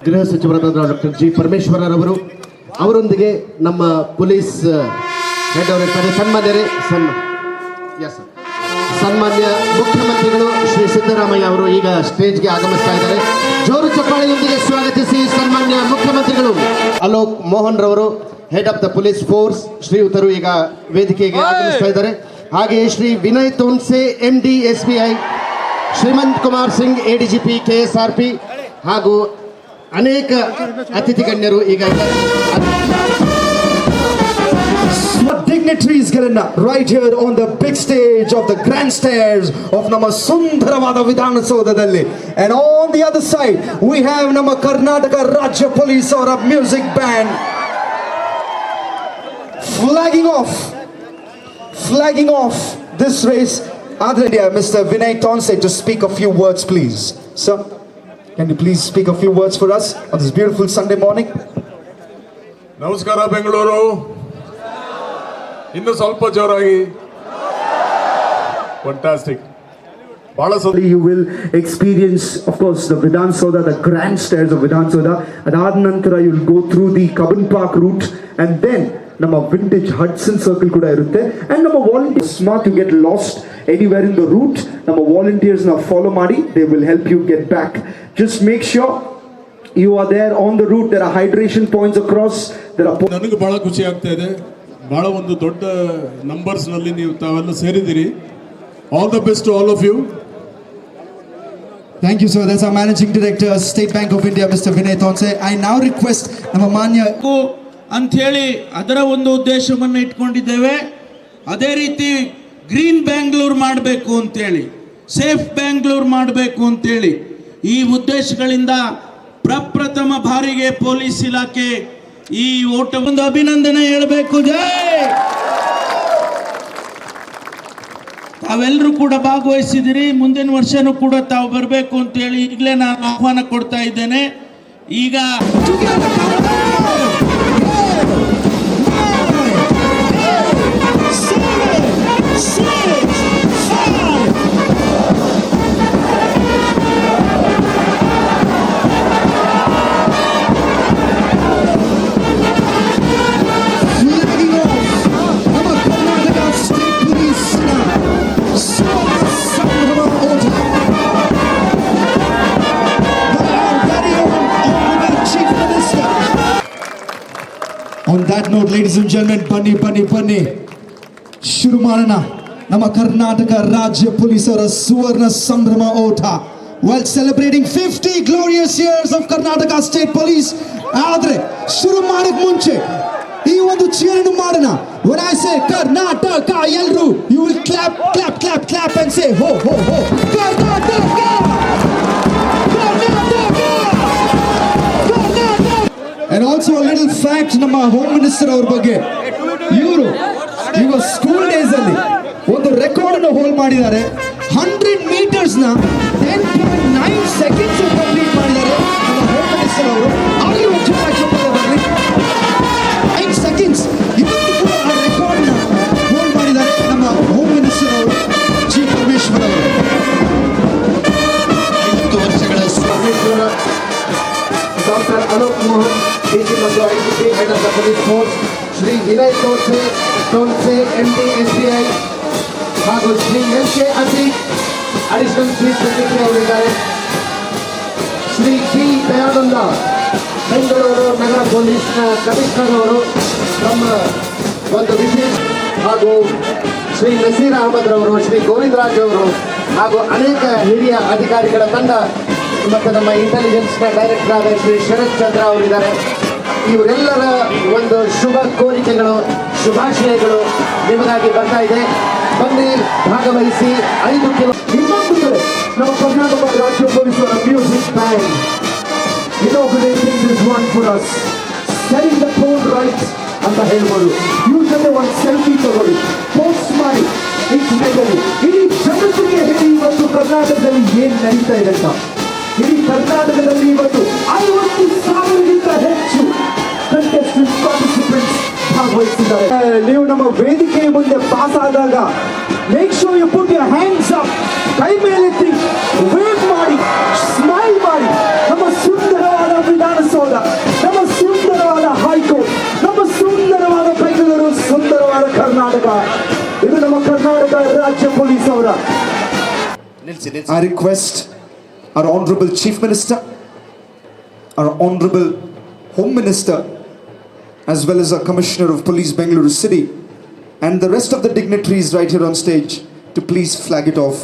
ಗೃಹ ಸಚಿವರಾದ doctor G ಪರಮೇಶ್ವರರವರು ಅವರೊಂದಿಗೆ ನಮ್ಮ ಪೊಲೀಸ್ ಹೆಡ್ ಅವರಿರ್ತಾರೆ ಸನ್ಮಾನ್ಯರೇ ಸನ್ಮಾ ಎಸ್ ಸನ್ಮಾನ್ಯ ಮುಖ್ಯಮಂತ್ರಿಗಳು ಶ್ರೀ ಸಿದ್ದರಾಮಯ್ಯ ಅವರು ಈಗ ಸ್ಟೇಜ್ಗೆ ಆಗಮಿಸ್ತಾ ಇದ್ದಾರೆ. ಜೋರು ಚಪ್ಪಾಳೆಯೊಂದಿಗೆ ಸ್ವಾಗತಿಸಿ ಸನ್ಮಾನ್ಯ ಮುಖ್ಯಮಂತ್ರಿಗಳು. ಅಲೋಕ್ ಮೋಹನ್ ರವರು head of the police force ಶ್ರೀಯುತರು ಈಗ ವೇದಿಕೆಗೆ ಆಗಮಿಸ್ತಾ ಇದ್ದಾರೆ. ಹಾಗೆಯೇ Shri Vinay Tonse M D S B I Shrimanth Kumar Singh A D G P K S R P ಹಾಗೂ ಅನೇಕ ಅತಿಥಿ ಗಣ್ಯರು ಈಗ ಇದ್ದಾರೆ. dignitaries ಗಳನ್ನ right here on the big stage of the grand stairs of ನಮ್ಮ ಸುಂದರವಾದ ವಿಧಾನಸೌಧದಲ್ಲಿ and on the other side we have ನಮ್ಮ ಕರ್ನಾಟಕ ರಾಜ್ಯ ಪೊಲೀಸ್ ಅವರ music band flagging off flagging off this race Adre India, Mr. Vinay Tonse to speak a few words please sir can you please speak a few words for us on this beautiful Sunday morning ನಮಸ್ಕಾರ ಬೆಂಗಳೂರು ಇನ್ನು ಸ್ವಲ್ಪ ಜೋರಾಗಿ fantastic ಬಹಳ ಸಂತೋಷ you will experience, of course, the Vidhan Soda, the grand stairs of Vidhan Soda. ಅದಾದ you you'll go through the Kabin Park route and then ನಮ್ಮ vintage Hudson circle ಕೂಡ ಇರುತ್ತೆ ಅಂಡ್ ನಮ್ಮ volunteers smart you get lost anywhere in the route ನಮ್ಮ ವಾಲಂಟಿಯರ್ಸ್ನ follow ಮಾಡಿ they will help you get back just make sure you are there on the route there are hydration points across there are ನನಗೆ ಬಹಳ ಖುಷಿ ಆಗ್ತಾ ಇದೆ ಬಹಳ ಒಂದು ದೊಡ್ಡ ನಂಬರ್ಸ್ನಲ್ಲಿ ನೀವು ತಾವೆಲ್ಲ ಸೇರಿದ್ದೀರಿ all the best all of you Thank you, sir. That's our Managing Director, State Bank of India, Mr. Vinay Tonse. I now request ನಮ್ಮ ಮಾನ್ಯ ಬೇಕು ಅಂಥೇಳಿ ಅದರ ಒಂದು ಉದ್ದೇಶವನ್ನು ಇಟ್ಕೊಂಡಿದ್ದೇವೆ. ಅದೇ ರೀತಿ ಗ್ರೀನ್ ಬ್ಯಾಂಗ್ಳೂರ್ ಮಾಡಬೇಕು ಅಂತೇಳಿ ಸೇಫ್ ಬ್ಯಾಂಗ್ಳೂರ್ ಮಾಡಬೇಕು ಅಂತೇಳಿ ಈ ಉದ್ದೇಶಗಳಿಂದ ಪ್ರಪ್ರಥಮ ಬಾರಿಗೆ ಪೊಲೀಸ್ ಇಲಾಖೆ ಈ ಓಟ ಒಂದು ಅಭಿನಂದನೆ ಹೇಳಬೇಕು. ಜೈ! ತಾವೆಲ್ಲರೂ ಕೂಡ ಭಾಗವಹಿಸಿದಿರಿ, ಮುಂದಿನ ವರ್ಷನೂ ಕೂಡ ತಾವು ಬರಬೇಕು ಅಂತೇಳಿ ಈಗಲೇ ನಾನು ಆಹ್ವಾನ ಕೊಡ್ತಾ ಇದ್ದೇನೆ. ಈಗ On that note, ladies and gentlemen, ಬನ್ನಿ ಬನ್ನಿ ಬನ್ನಿ ಶುರು ಮಾಡೋಣ ನಮ್ಮ ಕರ್ನಾಟಕ ರಾಜ್ಯ ಪೊಲೀಸರ ಸುವರ್ಣ ಸಂಭ್ರಮ ಓಟ while celebrating 50 glorious years of Karnataka State Police ಆದ್ರೆ ಶುರು ಮಾಡಕ್ ಮುಂಚೆ ಈ ಒಂದು ಚೀರನ್ನು ಮಾಡೋಣ when I say karnataka ಎಲ್ರು you will say ho ho ho. Karnataka And also ನಮ್ಮ ಹೋಮ್ ಮಿನಿಸ್ಟರ್ ಅವ್ರ ಬಗ್ಗೆ. ಇವರು ಇವ ಸ್ಕೂಲ್ ಡೇಸ್ ಅಲ್ಲಿ ಒಂದು ರೆಕಾರ್ಡ್ ಅನ್ನು ಹೋಲ್ಡ್ ಮಾಡಿದ್ದಾರೆ. Hundred metres nine seconds doctor Alok Mohan DC ಮತ್ತು ICP head of the police force Shri Vinay Tonse Tonse M D S B I ಹಾಗೂ Shri S K Ateeq additional chief secretary ಅವರಿದ್ದಾರೆ Shri P Dayananda Bengaluru ನಗರ ಪೊಲೀಸ್ನ commissioner ಅವರು ನಮ್ಮ ಒಂದು ವಿಶೇಷ ಹಾಗೂ ಶ್ರೀ ನಸೀರ್ ಅಹಮದ್ ರವರು ಶ್ರೀ ಗೋವಿಂದರಾಜ್ ಅವರು ಹಾಗೂ ಅನೇಕ ಹಿರಿಯ ಅಧಿಕಾರಿಗಳ ತಂಡ ಮತ್ತು ನಮ್ಮ ಇಂಟೆಲಿಜೆನ್ಸ್ನ ಡೈರೆಕ್ಟರ್ ಆದ ಶ್ರೀ ಶರತ್ ಚಂದ್ರ ಅವರಿದ್ದಾರೆ. ಇವರೆಲ್ಲರ ಒಂದು ಶುಭ ಕೋರಿಕೆಗಳು, ಶುಭಾಶಯಗಳು ನಿಮಗಾಗಿ ಬರ್ತಾ ಇದೆ. ಬನ್ನಿ, ಭಾಗವಹಿಸಿ, ಐದು ಕಿಲೋ ಇನ್ನೊಂದು ಕಡೆ ನಮ್ಮ ಕರ್ನಾಟಕ ರಾಜ್ಯ ಪೊಲೀಸರ music band inaugurating this for the tone right ಅಂತ ಹೇಳ್ಬೋದು. ಜೊತೆ ಒಂದು ಸೆಲ್ಫಿ ತಗೊಳ್ಳಿ. ಪೋಸ್ಟ್ ಮಾಡಿ. ಇಡೀ ಜಗತ್ತಿಗೆ ಹೇಳಿ ಇವತ್ತು ಕರ್ನಾಟಕದಲ್ಲಿ ಏನ್ ನಡೀತಾ ಇದೆ ಅಂತ. ಇಡೀ ಕರ್ನಾಟಕದಲ್ಲಿ ಇವತ್ತು ಐವತ್ತು ಸಾವಿರಕ್ಕಿಂತ ಹೆಚ್ಚು ಕಂಟೆಸ್ಟೆಂಟ್ ಪಾರ್ಟಿಸಿಪೆಂಟ್ಸ್ ಭಾಗವಹಿಸಿದ್ದಾರೆ. ನೀವು ನಮ್ಮ ವೇದಿಕೆಯ ಮುಂದೆ ಪಾಸ್ ಆದಾಗ make sure you put your hands up ಕೈ ಮೇಲೆತ್ತಿ ವೇಟ್ ಮಾಡಿ ಸ್ಮೈಲ್ ಮಾಡಿ. ನಮ್ಮ ಸುಂದರವಾದ ವಿಧಾನಸೌಧ ನಮ್ಮ ಸುಂದರವಾದ ಹೈಕೋರ್ಟ್ ನಮ್ಮ ಸುಂದರವಾದ ಬೆಂಗಳೂರು ಸುಂದರವಾದ ಕರ್ನಾಟಕ. ಇದು ನಮ್ಮ ಕರ್ನಾಟಕ ರಾಜ್ಯ ಪೊಲೀಸ್ ಅವರ. I request our Honorable Chief Minister, our Honorable Home Minister, as well as our Commissioner of Police Bengaluru City, and the rest of the dignitaries right here on stage to please flag it off.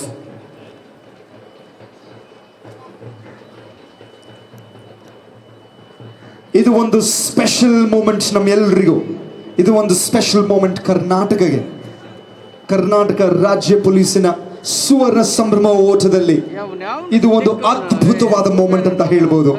ಇದು ಒಂದು special moment ನಮ್ಮೆಲ್ಲರಿಗೂ ಇದು ಒಂದು special moment ಕರ್ನಾಟಕಗೆ Karnataka ರಾಜ್ಯ ಪೊಲೀಸಿನ ಸುವರ್ಣ ಸಂಭ್ರಮ ಓಟದಲ್ಲಿ. ಇದು ಒಂದು ಅದ್ಭುತವಾದ ಮೂಮೆಂಟ್ ಅಂತ ಹೇಳ್ಬೋದು.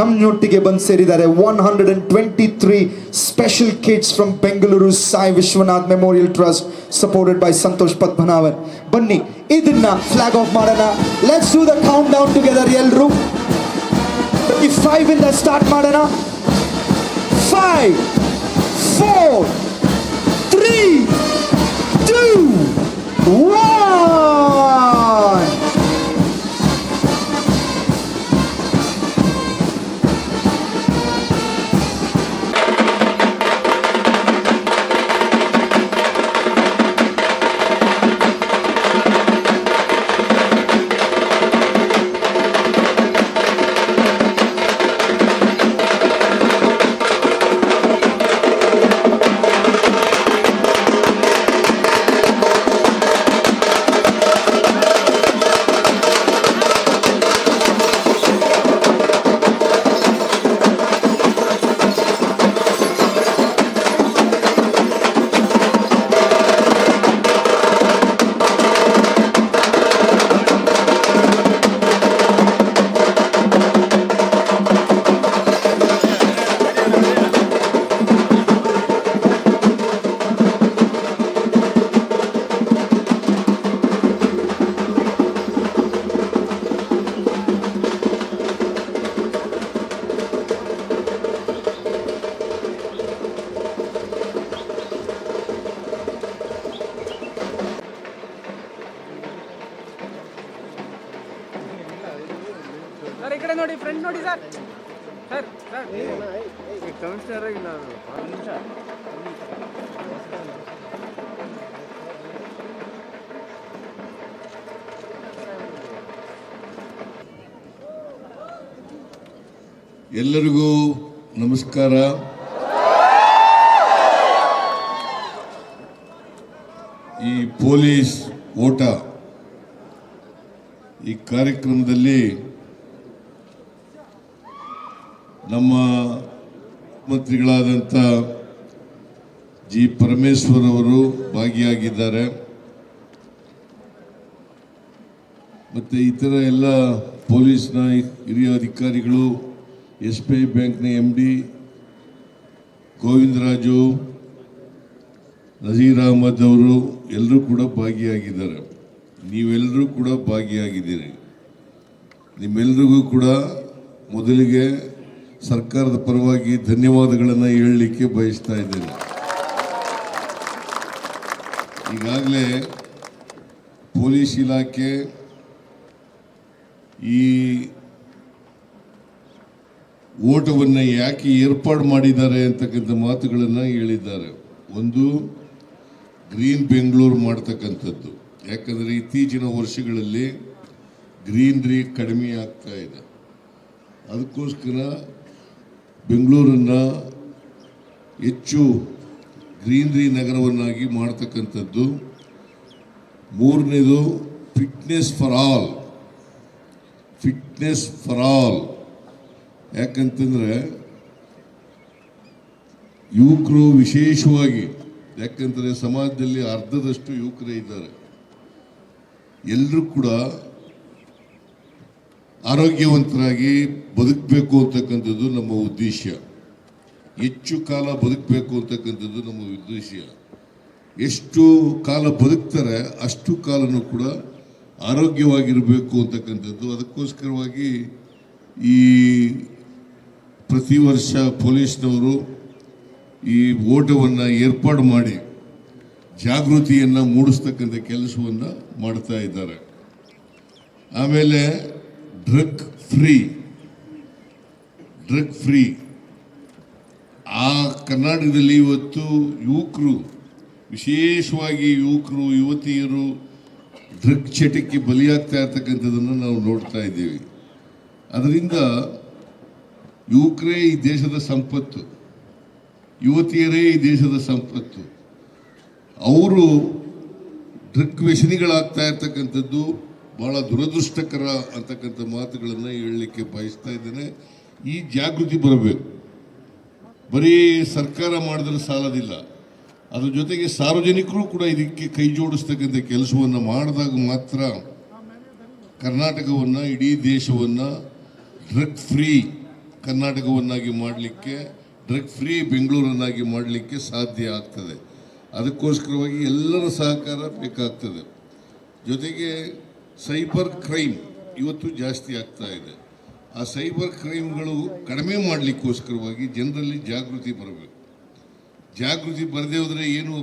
ನಮ್ಮೊಟ್ಟಿಗೆ ಬಂದು ಸೇರಿದ್ದಾರೆ one hundred and twenty three special kids from Bengaluru Sai Vishwanath memorial trust supported by Santosh Padmanabhan ಬನ್ನಿ ಇದನ್ನ ಫ್ಲಾಗ್ ಆಫ್ ಮಾಡೋಣ. Let's do the countdown together ಎಲ್ಲರೂ ಈ ಫೈವ್ ಇಂದ ಸ್ಟಾರ್ಟ್ ಮಾಡೋಣ. ಫೈವ್ ಫೋರ್ ತ್ರೀ ಟೂ ಕಡೆ ನೋಡಿ ಫ್ರೆಂಡ್ ನೋಡಿ ಸರ್ ಸರ್ ಸರ್ ಕಮಿಷನರ್ ಇಲ್ಲ ಎಲ್ಲರಿಗೂ ನಮಸ್ಕಾರ. ಈ ಪೊಲೀಸ್ ಓಟ ಈ ಕಾರ್ಯಕ್ರಮದಲ್ಲಿ ನಮ್ಮ ಮಂತ್ರಿಗಳಾದಂಥ ಜಿ ಪರಮೇಶ್ವರ್ ಅವರು ಭಾಗಿಯಾಗಿದ್ದಾರೆ. ಮತ್ತು ಇತರ ಎಲ್ಲ ಪೊಲೀಸ್ನ ಹಿರಿಯ ಅಧಿಕಾರಿಗಳು ಎಸ್ ಬಿ ಐ ಬ್ಯಾಂಕ್ನ ಎಂ ಡಿ ಗೋವಿಂದರಾಜು, ನಜೀರ್ ಅಹಮದ್ ಅವರು ಎಲ್ಲರೂ ಕೂಡ ಭಾಗಿಯಾಗಿದ್ದಾರೆ. ನೀವೆಲ್ಲರೂ ಕೂಡ ಭಾಗಿಯಾಗಿದ್ದೀರಿ. ನಿಮ್ಮೆಲ್ಲರಿಗೂ ಕೂಡ ಮೊದಲಿಗೆ ಸರ್ಕಾರದ ಪರವಾಗಿ ಧನ್ಯವಾದಗಳನ್ನು ಹೇಳಲಿಕ್ಕೆ ಬಯಸ್ತಾ ಇದ್ದೇನೆ. ಈಗಾಗಲೇ ಪೊಲೀಸ್ ಇಲಾಖೆ ಈ ಓಟವನ್ನು ಯಾಕೆ ಏರ್ಪಾಡು ಮಾಡಿದ್ದಾರೆ ಅಂತಕ್ಕಂಥ ಮಾತುಗಳನ್ನು ಹೇಳಿದ್ದಾರೆ. ಒಂದು, ಗ್ರೀನ್ ಬೆಂಗಳೂರು ಮಾಡ್ತಕ್ಕಂಥದ್ದು. ಯಾಕಂದರೆ ಇತ್ತೀಚಿನ ವರ್ಷಗಳಲ್ಲಿ ಗ್ರೀನ್ರಿ ಕಡಿಮೆ ಆಗ್ತಾ ಇದೆ. ಅದಕ್ಕೋಸ್ಕರ ಬೆಂಗಳೂರನ್ನು ಹೆಚ್ಚು ಗ್ರೀನ್ರಿ ನಗರವನ್ನಾಗಿ ಮಾಡ್ತಕ್ಕಂಥದ್ದು. ಮೂರನೇದು, fitness for all. Fitness for all. ಯಾಕಂತಂದರೆ, ಯುವಕರು ವಿಶೇಷವಾಗಿ ಯಾಕಂದರೆ ಸಮಾಜದಲ್ಲಿ ಅರ್ಧದಷ್ಟು ಯುವಕರೇ ಇದ್ದಾರೆ. ಎಲ್ಲರೂ ಕೂಡ ಆರೋಗ್ಯವಂತರಾಗಿ ಬದುಕಬೇಕು ಅಂತಕ್ಕಂಥದ್ದು ನಮ್ಮ ಉದ್ದೇಶ. ಹೆಚ್ಚು ಕಾಲ ಬದುಕಬೇಕು ಅಂತಕ್ಕಂಥದ್ದು ನಮ್ಮ ಉದ್ದೇಶ. ಎಷ್ಟು ಕಾಲ ಬದುಕ್ತಾರೆ ಅಷ್ಟು ಕಾಲನೂ ಕೂಡ ಆರೋಗ್ಯವಾಗಿರಬೇಕು ಅಂತಕ್ಕಂಥದ್ದು. ಅದಕ್ಕೋಸ್ಕರವಾಗಿ ಈ ಪ್ರತಿ ವರ್ಷ ಪೊಲೀಸ್ನವರು ಈ ಓಟವನ್ನು ಏರ್ಪಾಡು ಮಾಡಿ ಜಾಗೃತಿಯನ್ನು ಮೂಡಿಸ್ತಕ್ಕಂಥ ಕೆಲಸವನ್ನು ಮಾಡ್ತಾ ಇದ್ದಾರೆ. ಆಮೇಲೆ ಡ್ರಗ್ ಫ್ರೀ. Drug free. ಆ ಕರ್ನಾಟಕದಲ್ಲಿ ಇವತ್ತು ಯುವಕರು, ವಿಶೇಷವಾಗಿ ಯುವಕರು, ಯುವತಿಯರು ಡ್ರಗ್ ಚಟಕ್ಕೆ ಬಲಿಯಾಗ್ತಾ ಇರ್ತಕ್ಕಂಥದ್ದನ್ನು ನಾವು ನೋಡ್ತಾ ಇದ್ದೀವಿ. ಅದರಿಂದ ಯುವಕರೇ ಈ ದೇಶದ ಸಂಪತ್ತು, ಯುವತಿಯರೇ ಈ ದೇಶದ ಸಂಪತ್ತು. ಅವರು ಡ್ರಗ್ ವ್ಯಸನಿಗಳಾಗ್ತಾ ಇರ್ತಕ್ಕಂಥದ್ದು ಬಹಳ ದುರದೃಷ್ಟಕರ ಅಂತಕ್ಕಂಥ ಮಾತುಗಳನ್ನು ಹೇಳಲಿಕ್ಕೆ ಬಯಸ್ತಾ ಇದ್ದೇನೆ. ಈ ಜಾಗೃತಿ ಬರಬೇಕು. ಬರೀ ಸರ್ಕಾರ ಮಾಡಿದ್ರೆ ಸಾಲದಿಲ್ಲ. ಅದ್ರ ಜೊತೆಗೆ ಸಾರ್ವಜನಿಕರು ಕೂಡ ಇದಕ್ಕೆ ಕೈ ಜೋಡಿಸ್ತಕ್ಕಂಥ ಕೆಲಸವನ್ನು ಮಾಡಿದಾಗ ಮಾತ್ರ ಕರ್ನಾಟಕವನ್ನು, ಇಡೀ ದೇಶವನ್ನು ಡ್ರಗ್ ಫ್ರೀ ಕರ್ನಾಟಕವನ್ನಾಗಿ ಮಾಡಲಿಕ್ಕೆ, ಡ್ರಗ್ ಫ್ರೀ ಬೆಂಗಳೂರನ್ನಾಗಿ ಮಾಡಲಿಕ್ಕೆ ಸಾಧ್ಯ ಆಗ್ತದೆ. ಅದಕ್ಕೋಸ್ಕರವಾಗಿ ಎಲ್ಲರ ಸಹಕಾರ ಬೇಕಾಗ್ತದೆ. ಜೊತೆಗೆ ಸೈಬರ್ ಕ್ರೈಮ್ ಇವತ್ತು ಜಾಸ್ತಿ ಆಗ್ತಾ ಇದೆ. ಆ ಸೈಬರ್ ಕ್ರೈಮ್ಗಳು ಕಡಿಮೆ ಮಾಡಲಿಕ್ಕೋಸ್ಕರವಾಗಿ ಜನರಲ್ಲಿ ಜಾಗೃತಿ ಬರಬೇಕು. ಜಾಗೃತಿ ಬರದೇ ಹೋದರೆ ಏನು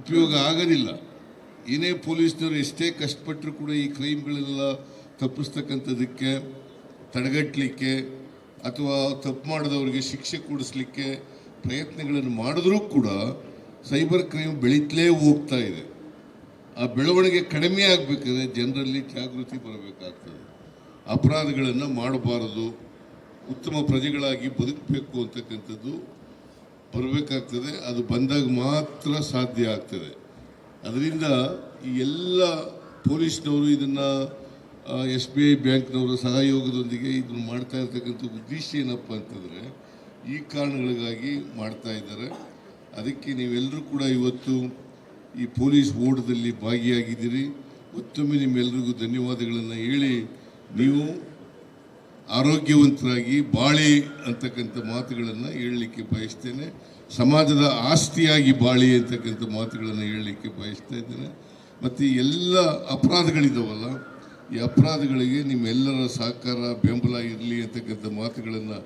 ಉಪಯೋಗ ಆಗೋದಿಲ್ಲ. ಏನೇ ಪೊಲೀಸ್ನವರು ಎಷ್ಟೇ ಕಷ್ಟಪಟ್ಟರು ಕೂಡ ಈ ಕ್ರೈಮ್ಗಳೆಲ್ಲ ತಪ್ಪಿಸ್ತಕ್ಕಂಥದಕ್ಕೆ ತಡೆಗಟ್ಟಲಿಕ್ಕೆ ಅಥವಾ ತಪ್ಪು ಮಾಡಿದವರಿಗೆ ಶಿಕ್ಷೆ ಕೊಡಿಸ್ಲಿಕ್ಕೆ ಪ್ರಯತ್ನಗಳನ್ನು ಮಾಡಿದ್ರೂ ಕೂಡ ಸೈಬರ್ ಕ್ರೈಮ್ ಬೆಳೀತಲೇ ಹೋಗ್ತಾ ಇದೆ. ಆ ಬೆಳವಣಿಗೆ ಕಡಿಮೆ ಆಗಬೇಕಾದ್ರೆ ಜನರಲ್ಲಿ ಜಾಗೃತಿ ಬರಬೇಕಾಗ್ತದೆ. ಅಪರಾಧಗಳನ್ನು ಮಾಡಬಾರದು. ಉತ್ತಮ ಪ್ರಜೆಗಳಾಗಿ ಬದುಕಬೇಕು ಅಂತಕ್ಕಂಥದ್ದು ಬರಬೇಕಾಗ್ತದೆ. ಅದು ಬಂದಾಗ ಮಾತ್ರ ಸಾಧ್ಯ ಆಗ್ತದೆ. ಅದರಿಂದ ಈ ಎಲ್ಲ ಪೊಲೀಸ್ನವರು ಇದನ್ನು ಎಸ್ ಬಿ ಐ ಬ್ಯಾಂಕ್ನವರ ಸಹಯೋಗದೊಂದಿಗೆ ಇದನ್ನು ಮಾಡ್ತಾ ಇರ್ತಕ್ಕಂಥ ಉದ್ದೇಶ ಏನಪ್ಪ ಅಂತಂದರೆ, ಈ ಕಾರಣಗಳಿಗಾಗಿ ಮಾಡ್ತಾ ಇದ್ದಾರೆ. ಅದಕ್ಕೆ ನೀವೆಲ್ಲರೂ ಕೂಡ ಇವತ್ತು ಈ ಪೊಲೀಸ್ ಓಟದಲ್ಲಿ ಭಾಗಿಯಾಗಿದ್ದೀರಿ. ಮತ್ತೊಮ್ಮೆ ನಿಮ್ಮೆಲ್ಲರಿಗೂ ಧನ್ಯವಾದಗಳನ್ನು ಹೇಳಿ, ನೀವು ಆರೋಗ್ಯವಂತರಾಗಿ ಬಾಳಿ ಅಂತಕ್ಕಂಥ ಮಾತುಗಳನ್ನು ಹೇಳಲಿಕ್ಕೆ ಬಯಸ್ತೇನೆ. ಸಮಾಜದ ಆಸ್ತಿಯಾಗಿ ಬಾಳಿ ಅಂತಕ್ಕಂಥ ಮಾತುಗಳನ್ನು ಹೇಳಲಿಕ್ಕೆ ಬಯಸ್ತಾ ಇದ್ದೇನೆ. ಮತ್ತು ಎಲ್ಲ ಅಪರಾಧಗಳಿದ್ದಾವಲ್ಲ ಈ ಅಪರಾಧಗಳಿಗೆ ನಿಮ್ಮೆಲ್ಲರ ಸಹಕಾರ, ಬೆಂಬಲ ಇರಲಿ ಅಂತಕ್ಕಂಥ ಮಾತುಗಳನ್ನು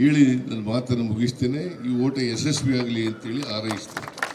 ಹೇಳಿ ನನ್ನ ಮಾತನ್ನು ಮುಗಿಸ್ತೇನೆ. ಈ ಓಟ ಯಶಸ್ವಿಯಾಗಲಿ ಅಂತೇಳಿ ಹಾರೈಸ್ತೇನೆ.